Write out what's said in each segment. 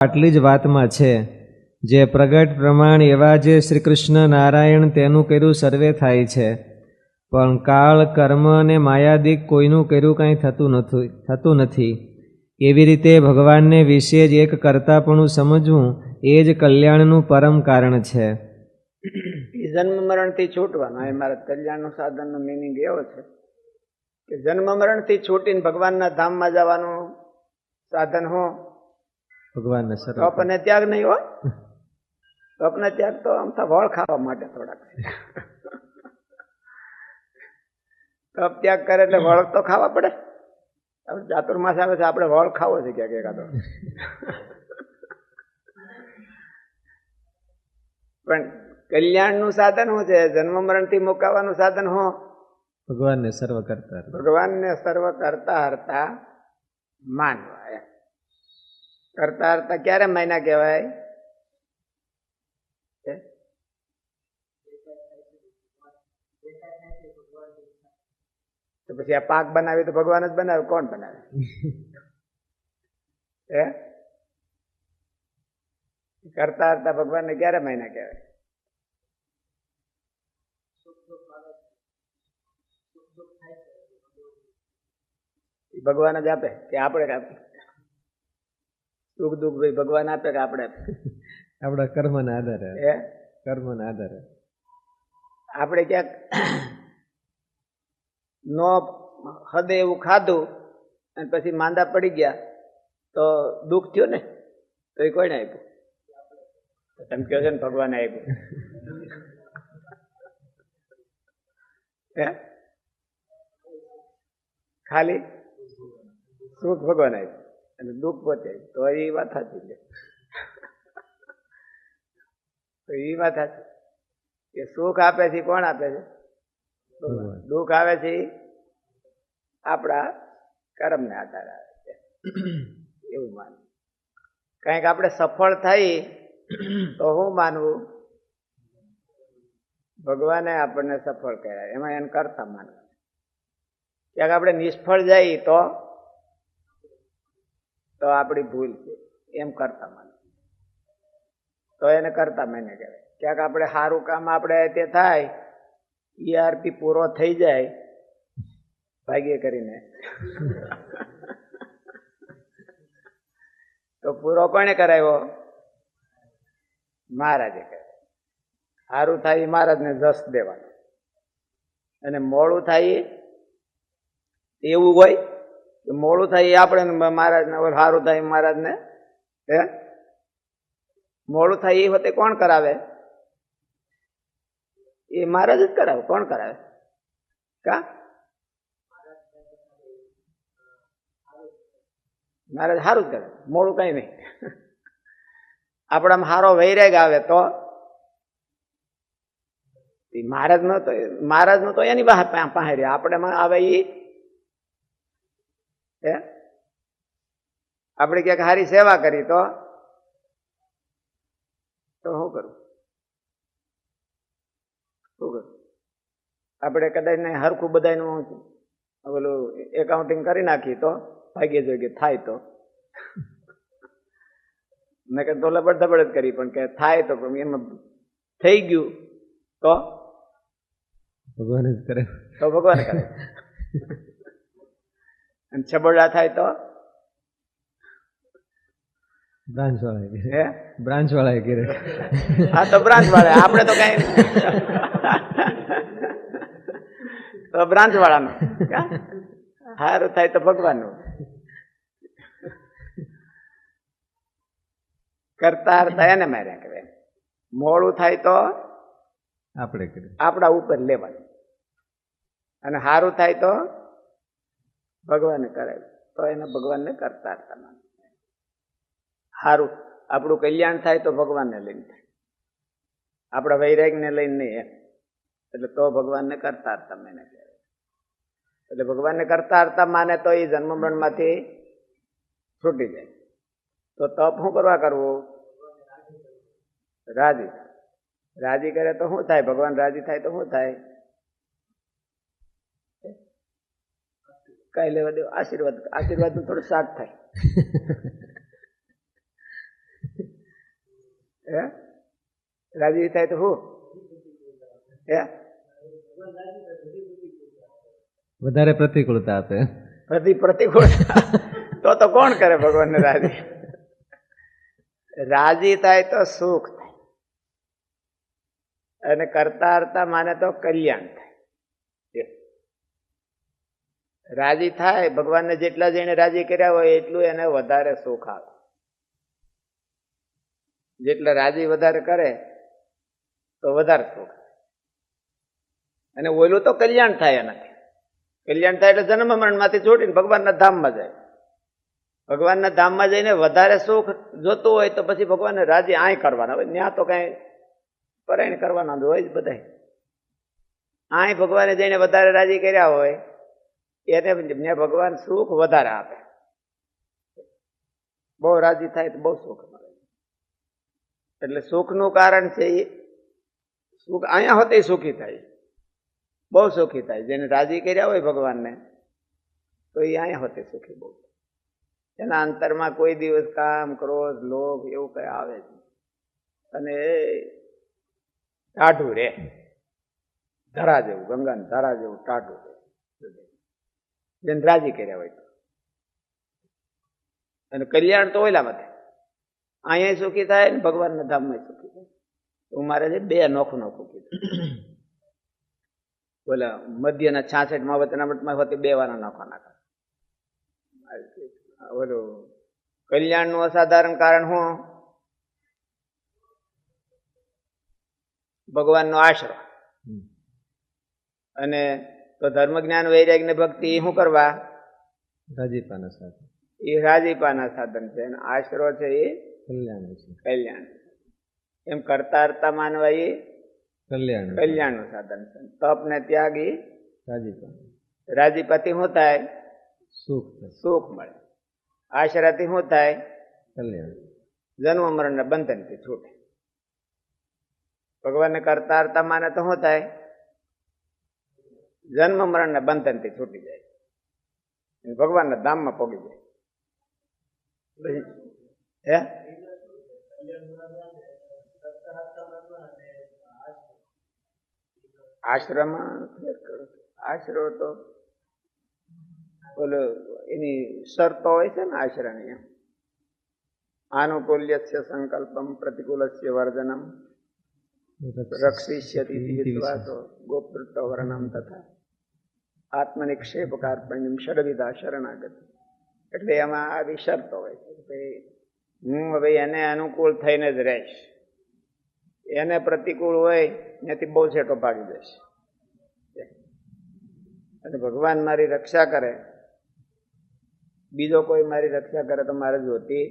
આટલી જ વાતમાં છે. જે પ્રગટ પ્રમાણ એવા જે શ્રી કૃષ્ણ નારાયણ તેનું કર્યું સર્વે થાય છે. પણ કાળ, કર્મ અને માયાદિક કોઈનું કર્યું કાંઈ થતું નથી થતું નથી. એવી રીતે ભગવાનને વિશે જ એક કરતાપણું સમજવું એ જ કલ્યાણનું પરમ કારણ છે. જન્મ મરણથી છૂટવાનો, એ મારા કલ્યાણનું સાધનનો મિનિંગ એવો છે કે જન્મ મરણથી છૂટીને ભગવાનના ધામમાં જવાનું સાધન હું ભગવાનને સર્વ તપને ત્યાગ નહીં હો તપને ત્યાગ તો આમ તો વળ ખાવા માટે થોડાક. તપ ત્યાગ કરે એટલે વળ તો ખાવા પડે. ચાતુર્માસ આવે છે આપણે વળ ખાવો છે ક્યાંક એકાદો. પણ કલ્યાણનું સાધન શું છે? જન્મ મરણથી મુકાવાનું સાધન હો ભગવાનને સર્વ કરતા ભગવાનને સર્વ કરતા હરતા માનવા. કરતા હરતા ક્યારે મહિના કહેવાય? તો પછી આ પાક બનાવી તો ભગવાન જ બનાવે કોણ બનાવે? હે? કરતા હરતા ભગવાનને ક્યારે મહિના કહેવાય? ભગવાન જ આપે કે આપણે આપે સુખ દુઃખ ભાઈ ભગવાન આપે કે આપણે? આપણા આપણા કર્મના આધારે. એ કર્મના આધારે. આપણે ક્યાંક નો હદે એવું ખાધું અને પછી માંદા પડી ગયા તો દુઃખ થયું ને? તો એ કોઈને આપ્યું? તમે કહો છો ને ભગવાને આપ્યું. હે? ખાલી? સુખ ભગવાન આપ્યું. અને દુઃખ પહોંચે તો એ વાત સાચી છે. તો એ વાત સાચી. કે સુખ આપે છે કોણ આપે છે? દુઃખ આવે છે આપણા કર્મને આધારે આવે છે. એવું માનવું. કંઈક આપણે સફળ થઈ તો હું માનવું? ભગવાને આપણને સફળ કર્યા. એમાં એને કરતા માનવું. ક્યાંક આપણે નિષ્ફળ જઈએ તો તો આપણી ભૂલ છે. એમ કરતા માને. તો એને કરતા મને કહેવાય. ક્યાંક આપણે સારું કામ આપણે તે થાય ઈઆરપી પૂરો થઈ જાય, ભાગ્ય કરીને. તો પૂરો કોને કરાવ્યો? મહારાજે કરાવ્યો. સારું થાય એ મહારાજને જસ દેવાનો. અને મોડું થાય એવું હોય મોડું થાય એ આપણે મહારાજને સારું થાય મહારાજને હે? મોડું થાય એ વખતે કોણ કરાવે? એ મહારાજ જ કરાવે. કોણ કરાવે? કા? મહારાજ સારું જ કરે. મોડું કઈ નહીં. આપણામાં સારો વૈરાગ આવે તો? મહારાજ નો તો મહારાજ નો તો એની પાસે પાસે આપણે આવે એ હે? આપણે ક્યાંક સારી સેવા કરી તો? તો શું કરું? શું કરું? આપણે કદાચ ને હરખું બધાનું ઓલું એકાઉન્ટિંગ કરી નાખી તો ભાગ્ય જોઈએ થાય તો. મેં કહે તો લબડ ધબડ જ કરી પણ કે થાય તો એમાં થઈ ગયું તો? ભગવાન જ કરે. તો ભગવાન કરે. અને છબરડા થાય તો? બ્રાન્ચ વાળા કરે હે? બ્રાન્ચ વાળા કરે હા તો બ્રાન્ચ વાળા. આપણે તો કઈ તો બ્રાન્ચ વાળાનું? હારું થાય તો ભગવાનનું. કરતા હરતા એને માર્યા કહેવાય. મોડું થાય તો આપણે કરે આપણા ઉપર લેવાનું. અને સારું થાય તો ભગવાને કરાય તો એને ભગવાનને કરતા હતા માનવું. સારું આપણું કલ્યાણ થાય તો ભગવાનને લઈને થાય. આપણા વૈરાગને લઈને નહીં એટલે તો ભગવાનને કરતા હરતા મને કહેવાય. એટલે ભગવાનને કરતા હરતા માને તો એ જન્મ મરણમાંથી છૂટી જાય. તો તપ શું કરવા કરવું? રાજી. રાજી કરે તો શું થાય? ભગવાન રાજી થાય તો શું થાય? કઈ લેવા દેવા. આશીર્વાદ આશીર્વાદનું થોડું શાક થાય. હે? રાજી થાય તો શું હે? વધારે પ્રતિકૂળતા આપે. પ્રતિ પ્રતિકૂળ તો તો કોણ કરે ભગવાનને રાજી? રાજી થાય તો સુખ થાય. અને કરતા હરતા માને તો કલ્યાણ થાય. રાજી થાય, ભગવાનને જેટલા જઈને રાજી કર્યા હોય એટલું એને વધારે સુખ આવે. જેટલા રાજી વધારે કરે, તો વધારે સુખ અને ઓલું તો કલ્યાણ થાય એનાથી. કલ્યાણ થાય એટલે જન્મ મરણમાંથી છોડીને ભગવાનના ધામમાં જાય. ભગવાનના ધામમાં જઈને વધારે સુખ જોતું હોય તો પછી ભગવાનને રાજી આય કરવાના હોય. ત્યાં તો કઈ પરાયણ કરવાના હોય જ બધા આય ભગવાને જઈને વધારે રાજી કર્યા હોય એને ને ભગવાન સુખ વધારે આપે. બહુ રાજી થાય તો બહુ સુખ મળે. એટલે સુખનું કારણ છે એ, સુખ અહીંયા હોતે સુખી થાય. બહુ સુખી થાય. જેને રાજી કર્યા હોય ભગવાનને, તો એ અહીંયા હોતે સુખી બહુ એના અંતરમાં કોઈ દિવસ કામ, ક્રોધ, લોભ એવું કઈ આવે છે અને ટાઢું રે. ધરા જેવું, ગંગાને ધરા જેવું ટાઢું જેને રાજી કર્યા હોય અને કલ્યાણ તો ઓલા માટે. અહીંયા સુખી થાય ને ભગવાનના ધામમાં સુખી થાય. હું મારે છે બે નોખું નોખું કીધું. બોલા મધ્યના છાસઠમાં વતનામતમાં હોતે બે વાના નોખા નાખા. ઓલું કલ્યાણનું અસાધારણ કારણ હું? ભગવાનનો આશરો. અને તો ધર્મ જ્ઞાન વૈરાગ ને ભક્તિ શું કરવા? રાજીપાના સાધન. એ રાજીપાના સાધન છે. અને આશરો છે એ કલ્યાણ છે. કલ્યાણ. એમ કરતા કરતા માનવા એ કલ્યાણ. કલ્યાણનું સાધન છે. તપ ને ત્યાગ એ રાજીપા રાજીપાથી શું થાય? સુખ સુખ મળે. આશરાથી શું થાય? કલ્યાણ. જન્મ મરણના બંધનથી છૂટે. ભગવાનને કરતા કરતા માને તો શું થાય? જન્મ મરણના બંધનથી છૂટી જાય. ભગવાનના ધામમાં પોગી જાય. હે? આશ્રમ આશરો તો ઓલો એની શરતો હોય છે ને આશ્રમની એમ. આનુકૂલ્યસ્ય સંકલ્પમ પ્રતિકૂલસ્ય વર્જનમ. રક્ષિષ્યતિ વિશ્વાસો ગોપૃત્વ વર્ણમ તથા આત્મનિક્ષેપ કાર્પણ્યમ ષડવિધા શરણાગતિ. એટલે એમાં આવી શરતો હોય છે કે હું હવે એને અનુકૂળ થઈને જ રહીશ. એને પ્રતિકૂળ હોય ત્યાંથી બહુ છેટો ભાગી જશે અને ભગવાન મારી રક્ષા કરે. બીજો કોઈ મારી રક્ષા કરે તો મારે જોતી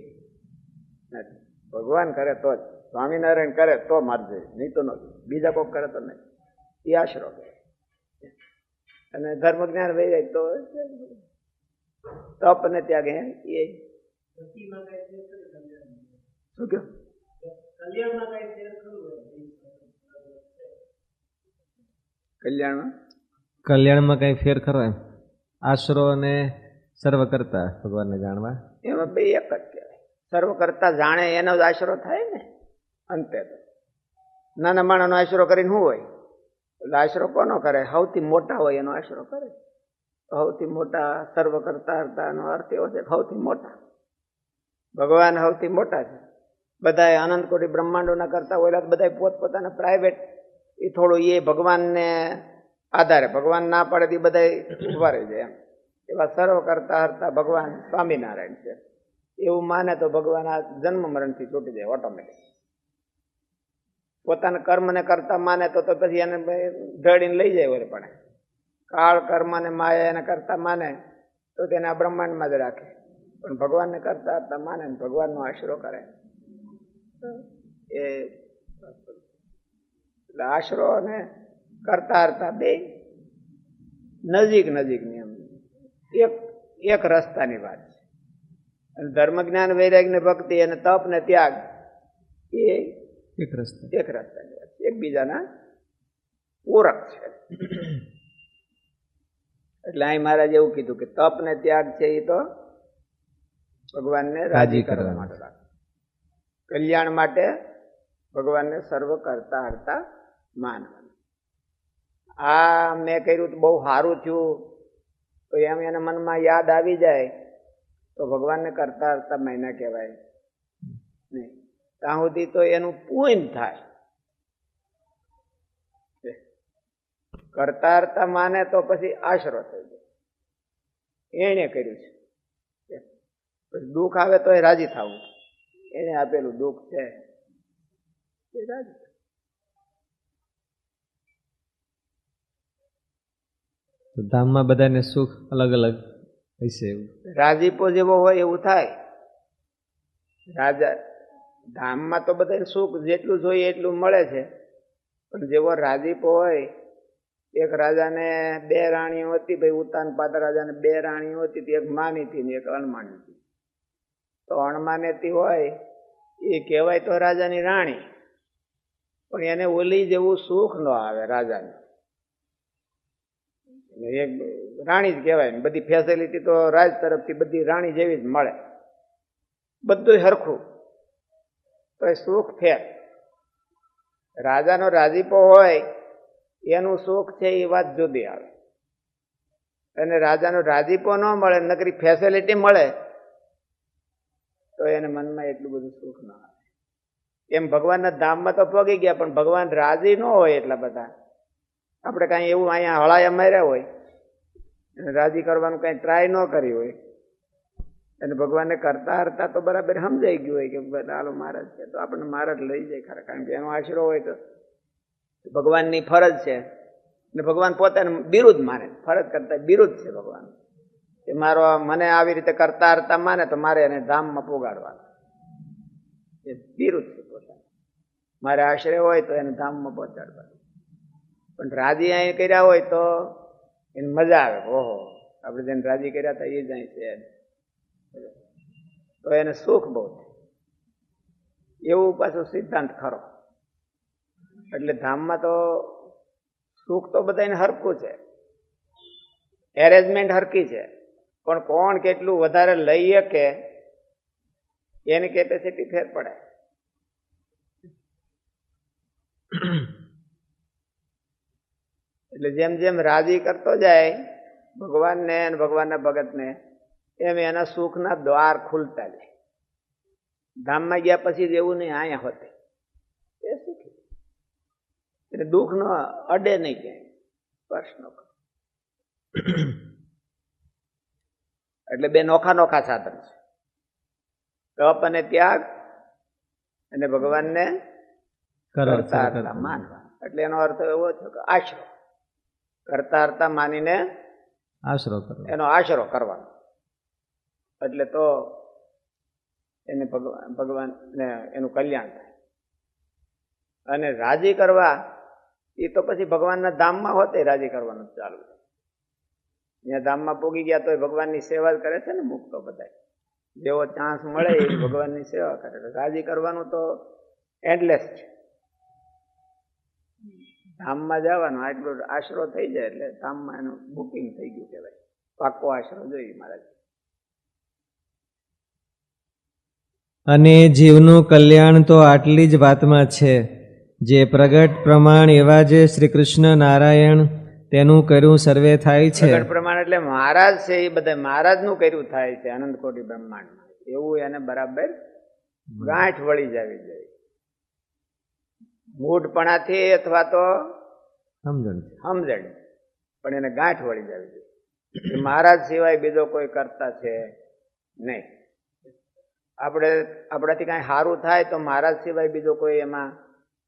નથી. ભગવાન કરે તો જ. સ્વામિનારાયણ કરે તો મારજે નહીં તો નથી બીજા કોઈ કરે તો નહીં. એ આશરો કરે અને ધર્મ જ્ઞાન વહી જાય તો તપ અને ત્યાગ હે એ. શું કહ્યું કલ્યાણમાં? કલ્યાણમાં કઈ ફેર ખરો એમ? આશરો અને સર્વ કરતા ભગવાનને જાણવા? એમાં બે એક જ કહેવાય. સર્વ કરતા જાણે એનો જ આશરો થાય ને અંતે તો. નાના માણસનો આશરો કરીને શું હોય? એટલે આશરો કોનો કરે? સૌથી મોટા હોય એનો આશરો કરે. સૌથી મોટા સર્વ કરતા હરતાનો અર્થ એવો છે સૌથી મોટા. ભગવાન સૌથી મોટા છે. બધા આનંદ કોટી બ્રહ્માંડોના કરતા હોય બધા પોતપોતાના પ્રાઇવેટ એ થોડું એ ભગવાનને આધારે. ભગવાન ના પાડે તે બધા ઊભા રહી જાય એમ. એવા સર્વ કરતા હરતા ભગવાન સ્વામિનારાયણ છે. એવું માને તો ભગવાન આ જન્મ મરણથી છૂટી જાય ઓટોમેટિક પોતાના કર્મને કરતા માને તો તો પછી એને ધડીને લઈ જાય વળે પણ. કાળ કર્મ ને માયા એને કરતા માને તો તેને આ બ્રહ્માંડમાં જ રાખે. પણ ભગવાનને કરતા હરતા માને ભગવાનનો આશરો કરે. એ આશરો અને કરતા હરતા બે નજીક નજીકની એમ. એક એક રસ્તાની વાત છે. અને ધર્મ જ્ઞાન વૈરાગ્ય ભક્તિ અને તપ ને ત્યાગ એ એક રસ્તા. એક રસ્તાની વાત છે એકબીજાના પૂરક છે. એટલે અહીં મહારાજ એવું કીધું કે તપ ને ત્યાગ છે એ તો ભગવાનને રાજી કરવા માટે કલ્યાણ માટે ભગવાનને સર્વ કરતા હરતા માનવાનું. આ મેં કર્યું તો બહુ સારું થયું. તો એમ એના મનમાં યાદ આવી જાય. તો ભગવાનને કરતા હરતા મહિના કહેવાય. નહીં. ત્યાં સુધી તો એનું પૂન થાય. કરતા માને તો પછી આશરો થઈ જાય એણે કર્યું છે. પછી દુઃખ આવે તો એ રાજી થવું. એને આપેલું દુઃખ છે. એ રાજી. તો ધામમાં બધાને સુખ અલગ અલગ હશે એવું. રાજીપો જેવો હોય એવું થાય. રાજા ધામમાં તો બધાને સુખ જેટલું જોઈએ એટલું મળે છે. પણ જેવો રાજીપો હોય, એક રાજાને બે રાણીઓ હતી, ભાઈ ઉતાન પાદ રાજાને બે રાણીઓ હતી એક માની હતી ને એક અણમાની હતી. તો અણમાનેતી હોય, એ કહેવાય તો રાજાની રાણી. પણ એને ઓલી જેવું સુખ ન આવે રાજાને. એક રાણી જ કહેવાય ને, બધી ફેસિલિટી તો રાજ તરફથી બધી રાણી જેવી જ મળે. બધું હરખું. તો એ સુખ ફેર રાજાનો રાજીપો હોય, એનું સુખ છે એ વાત જુદી આવે. અને રાજાનો રાજીપો ન મળે, નકરી ફેસિલિટી મળે, તો એને મનમાં એટલું બધું સુખ ન આવે. એમ ભગવાનના ધામમાં તો પગી ગયા, પણ ભગવાન રાજી ન હોય એટલા બધા. આપણે કાંઈ એવું અહીંયા હળાયા માર્યા હોય રાજી કરવાનું કાંઈ ટ્રાય ન કરી હોય. અને ભગવાનને કરતા હરતા તો બરાબર સમજાઈ ગયું હોય કે હાલો, મહારાજ છે. તો આપણને મહારાજ લઈ જાય ખરા, કારણ કે એનો આશરો હોય તો. ભગવાનની ફરજ છે. ને ભગવાન પોતાને બિરુદ માને. ફરજ કરતા બિરુદ છે ભગવાન. કે મારો મને આવી રીતે કરતા હરતા માને તો મારે એને ધામમાં પોગાડવાનું. એ બિરુદ છે પોતાનું. મારે આશરે હોય તો એને ધામમાં પહોંચાડવાનું. પણ રાજી અહીં કર્યા હોય તો એને મજા આવે. ઓહો, આપણે જેને રાજી કર્યા હતા એ જ અહીં છે. તો એને સુખ બહુ છે એવું પાછું સિદ્ધાંત ખરો. એટલે ધામમાં તો સુખ તો બધાને હરખું છે. એરેન્જમેન્ટ હરકી છે. પણ કોણ કેટલું વધારે લઈ શકે એની કેપેસિટી ફેર પડે. એટલે જેમ જેમ રાજી કરતો જાય, ભગવાનને અને ભગવાનના ભગતને એમ એના સુખના દ્વાર ખુલતા જાય. ધામમાં ગયા પછી જેવું નહીં અહીંયા હોતે. એ સુખી એટલે દુઃખ નો અડે નહીં ક્યાંય. સ્પર્શ નો એટલે બે નોખા નોખા સાધન છે. તપ અને ત્યાગ અને ભગવાનને કરો કરતા માનવા. એટલે એનો અર્થ એવો છે કે આશરો. કરતા માનીને આશરો એનો આશરો કરવાનો. એટલે તો એને ભગવાન ભગવાનને એનું કલ્યાણ થાય. અને રાજી કરવા, એ તો પછી ભગવાનના ધામમાં હોતે રાજી કરવાનું ચાલુ છે. ત્યાં ધામમાં પોગી ગયા તો ભગવાનની સેવા જ કરે છે ને મુક્તો બધા જેવો ચાન્સ મળે એ ભગવાનની સેવા કરે રાજી કરવાનું તો એન્ડલેસ છે. ધામમાં જવાનું, આટલો આશરો થઈ જાય એટલે ધામમાં એનું બુકિંગ થઈ ગયું કહેવાય. પાક્કો આશરો જોઈએ મહારાજ અને જીવનું કલ્યાણ તો આટલી જ વાતમાં છે. જે પ્રગટ પ્રમાણ એવા જે શ્રી કૃષ્ણ નારાયણ તેનું કર્યું સર્વે થાય છે. પ્રગટ પ્રમાણ એટલે મહારાજ છે એ બધા મહારાજનું કર્યું થાય છે અનંત કોટી બ્રહ્માંડમાં. એવું એને બરાબર ગાંઠ વળી જવી જોઈએ મૂઢપણાથી અથવા તો સમજણ સમજણ પણ એને ગાંઠ વળી જવી જોઈએ મહારાજ સિવાય બીજો કોઈ કરતા છે નહીં. આપણે આપણાથી કાંઈ સારું થાય તો મહારાજ સિવાય બીજો કોઈ એમાં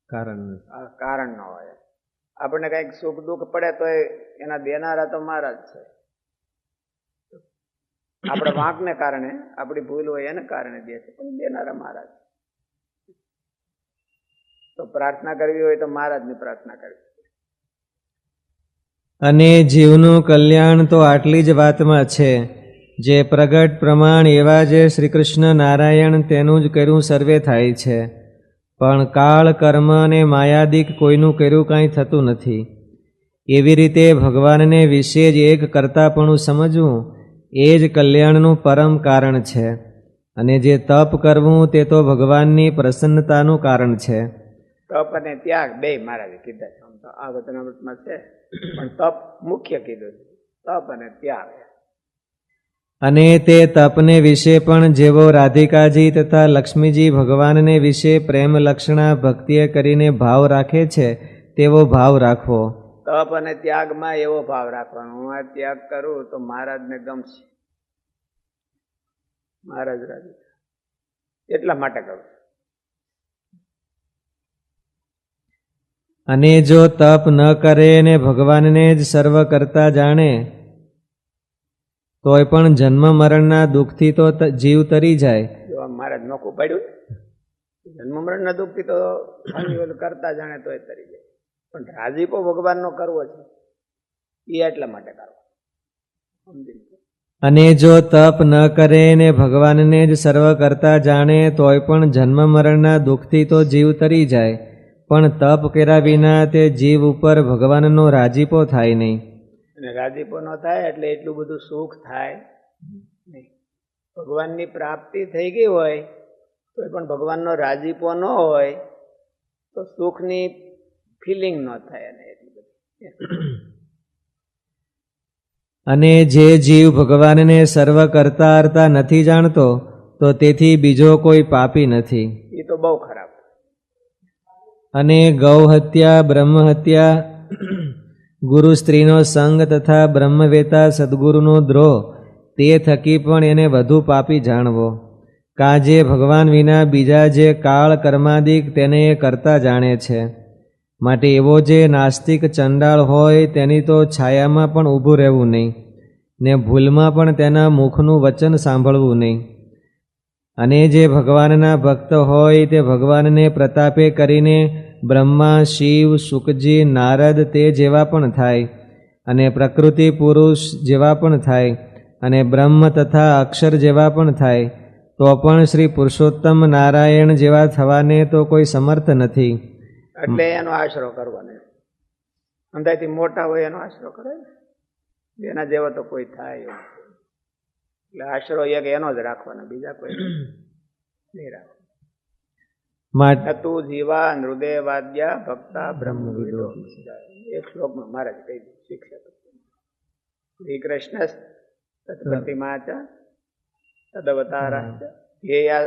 કારણ. કારણ ન હોય. આપણને કંઈક સુખ દુઃખ પડે તો એના દેનારા તો મહારાજ છે. આપણા વાંકને કારણે આપણી ભૂલ હોય એને કારણે દે છે પણ દેનારા મહારાજ તો પ્રાર્થના કરવી હોય તો મહારાજની પ્રાર્થના કરવી અને જીવનું કલ્યાણ તો આટલી જ વાતમાં છે. જે પ્રગટ પ્રમાણ એવા જે શ્રી કૃષ્ણ નારાયણ તેનું જ કર્યું સર્વે થાય છે. પણ કાળ, કર્મ અને માયાદિક કોઈનું કર્યું કાંઈ થતું નથી. એવી રીતે ભગવાનને વિશે જ એક કરતાપણું સમજવું એ જ કલ્યાણનું પરમ કારણ છે. અને જે તપ કરવું તે તો ભગવાનની પ્રસન્નતાનું કારણ છે. તપ અને ત્યાગ બે મહારાજે કીધા છે. આ વચનામૃતમાં છે. પણ તપ મુખ્ય કીધું છે. તપ અને ત્યાગ. અને તે તપને વિશે પણ જેવો રાધિકાજી તથા લક્ષ્મીજી ભગવાનને વિશે પ્રેમ લક્ષણા ભક્તિએ કરીને ભાવ રાખે છે તેવો ભાવ રાખવો. તપ અને ત્યાગમાં એવો ભાવ રાખવાનો. હું આ ત્યાગ કરું તો મહારાજને ગમશે. મહારાજ રાજી એટલા માટે કરું અને જો તપ ન કરે ને ભગવાનને જ સર્વ કરતા જાણે તોય પણ જન્મ મરણના દુઃખથી તો જીવ તરી જાય. મહારાજ નોખું પડ્યું જન્મ મરણના દુઃખથી તો કરતા જાણે તોય તરી જાય. પણ રાજીપો ભગવાનનો કરવો છે. એ એટલા માટે કરવો. અને જો તપ ન કરે ને ભગવાનને જ સર્વ કરતા જાણે તોય પણ જન્મ મરણના દુઃખથી તો જીવ તરી જાય. પણ તપ કર્યા વિના તે જીવ ઉપર ભગવાનનો રાજીપો થાય નહીં. અને રાજીપો ન થાય એટલે એટલું બધું સુખ થાય નહીં. ભગવાનની પ્રાપ્તિ થઈ ગઈ હોય તો પણ ભગવાનનો રાજીપો ન હોય તો સુખની ફિલિંગ ન થાય અને એટલી બધી. અને જે જીવ ભગવાનને સર્વ કરતા અર્તા નથી જાણતો તો તેથી બીજો કોઈ પાપી નથી. એ તો બહુ ખરાબ. અને ગૌ હત્યા બ્રહ્મ હત્યા ગુરુ સ્ત્રીનો સંગ તથા બ્રહ્મવેતા સદગુરુનો દ્રોહ, તે થકી પણ એને વધુ પાપી જાણવો. કાજે ભગવાન વિના બીજા જે કાળ કર્માદિક તેને એ કરતા જાણે છે. માટે એવો જે નાસ્તિક ચંડાળ હોય તેની તો છાયામાં પણ ઊભું રહેવું નહીં, ને ભૂલમાં પણ તેના મુખનું વચન સાંભળવું નહીં. અને જે ભગવાનના ભક્ત હોય તે ભગવાનને પ્રતાપે કરીને બ્રહ્મા, શિવ શુકજી નારદ તે જેવા પણ થાય અને પ્રકૃતિ પુરુષ જેવા પણ થાય અને બ્રહ્મ તથા અક્ષર જેવા પણ થાય, તો પણ શ્રી પુરુષોત્તમ નારાયણ જેવા થવાને તો કોઈ સમર્થ નથી. એટલે એનો આશરો કરવાનો અંદાજથી મોટા હોય એનો આશરો કરે એના જેવો તો કોઈ થાય એટલે આશરો એક એનો જ રાખવાનો, બીજા કોઈ નહીં રાખવાનો. માટે તું જીવા હૃદય વાદ્યા ભક્તા બ્રહ્મ વિદો. એક શ્લોકમાં મહારાજ કહી દીધું શિક્ષક. શ્રી કૃષ્ણ તત્પ્રતિમા ચ તદવતારાશ્ચ ધ્યેય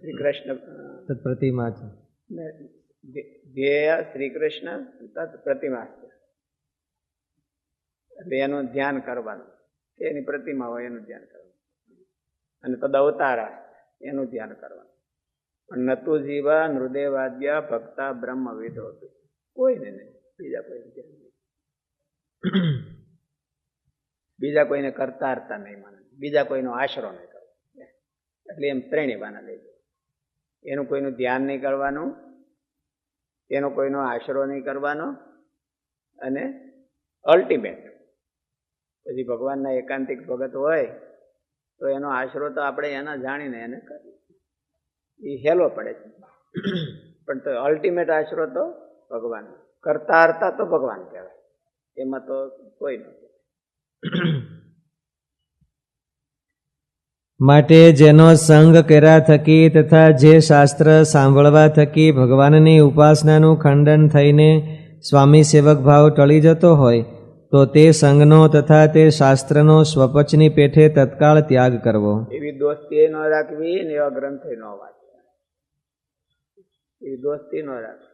શ્રી કૃષ્ણ તત્પ્રતિમા પ્રતિમા છે ધ્યેય શ્રી કૃષ્ણ તત્ પ્રતિમા એટલે એનું ધ્યાન કરવાનું. એની પ્રતિમા હોય એનું ધ્યાન કરવાનું. અને તદ અવતારા એનું ધ્યાન કરવાનું. નતુ જીવા નૃદેવાદ્યા ભક્તા બ્રહ્મવિદો હતું કોઈને નહીં, બીજા કોઈને ધ્યાન નહીં. બીજા કોઈને કરતા હરતા નહીં માને, બીજા કોઈનો આશરો નહીં કરવો. એટલે એમ ત્રણેય બાના લઈ એનું કોઈનું ધ્યાન નહીં કરવાનું, એનો કોઈનો આશરો નહીં કરવાનો, અને અલ્ટિમેટ પછી ભગવાનના એકાંતિક ભગત હોય, તો એનો આશરો તો આપણે એના જાણીને એને કરીએ. એ હેલો પડે છે. પણ તો અલ્ટિમેટ આશરો તો ભગવાન. કરતા હરતા તો ભગવાન કહેવાય. એમાં તો કોઈ નથી માટે જેનો સંગ કર્યા થકી તથા જે શાસ્ત્ર સાંભળવા થકી ભગવાનની ઉપાસનાનું ખંડન થઈને સ્વામી સેવક ભાવ ટળી જતો હોય તો તે સંગનો તથા તે શાસ્ત્રનો સ્વપચની પેઠે તત્કાળ ત્યાગ કરવો. એવી દોસ્તી ન રાખવી ને એવા ગ્રંથો ન વાંચવા. એવી દોસ્તી ન રાખે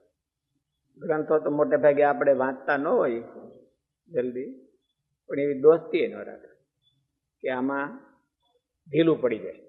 ગ્રંથો તો મોટે ભાગે આપણે વાંચતા ન હોય જલ્દી, પણ એવી દોસ્તી ન રાખે કે આમાં ઢીલું પડી જાય.